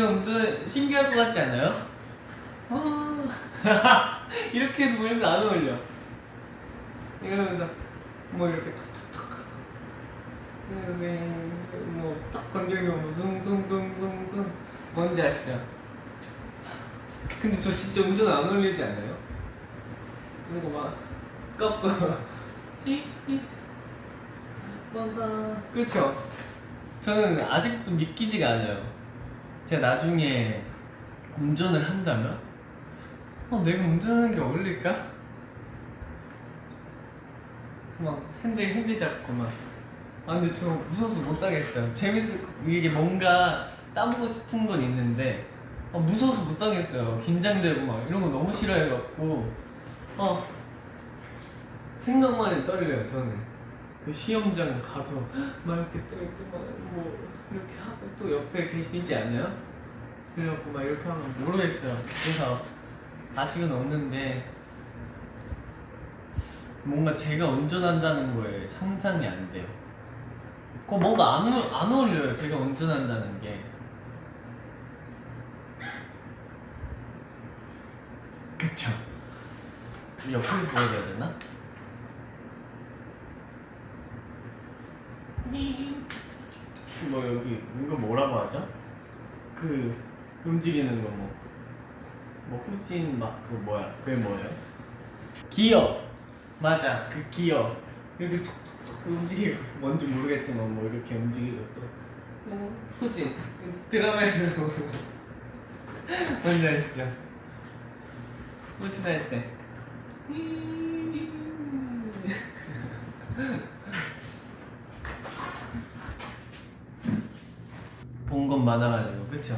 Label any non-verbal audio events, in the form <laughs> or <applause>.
진짜 운전 신기할 것 같지 않아요? 아, <laughs> 이렇게 해도 보여서 안 어울려. 이러면서 뭐 이렇게 톡톡톡 이러면서 뭐딱 건드리면 숭숭숭숭숭 뭔지 아시죠? 근데 저 진짜 운전 안 어울리지 않아요? 이러고 막 꺾고 <laughs> 뭔가 그쵸? 저는 아직도 믿기지가 않아요. 제가 나중에 운전을 한다면 어 내가 운전하는 게 어울릴까? 막 핸들 핸들 잡고 막. 아 근데 저 무서워서 못 하겠어요. 재밌을 거- 이게 뭔가 따보고 싶은 건 있는데 아, 무서워서 못 하겠어요. 긴장되고 막 이런 거 너무 싫어해갖고 어 생각만 해 떨려요 저는. 그 시험장 가서 막 이렇게 또 이렇게 막뭐 이렇게 하고 또 옆에 계시지 않아요? 그래갖고 막 이렇게 하면 모르겠어요. 그래서 아직은 없는데 뭔가 제가 운전한다는 거에 상상이 안 돼요. 그 뭔가 안, 어- 안 어울려요. 제가 운전한다는 게. 그쵸? 옆에서 보여줘야 되나? 뭐 여기 이거 뭐라고 하죠? 그 움직이는 거 뭐. 뭐 후진 막 그 뭐야? 그게 뭐예요? 기어. 맞아. 그 기어. 이렇게 톡톡톡 움직이고 <laughs> 뭔지 모르겠지만 뭐 이렇게 움직이고 또 어, 후진. 드라마에서 <laughs> 뭔지 아시죠? 후진할 때. <laughs> 본 건 많아가지고 그쵸?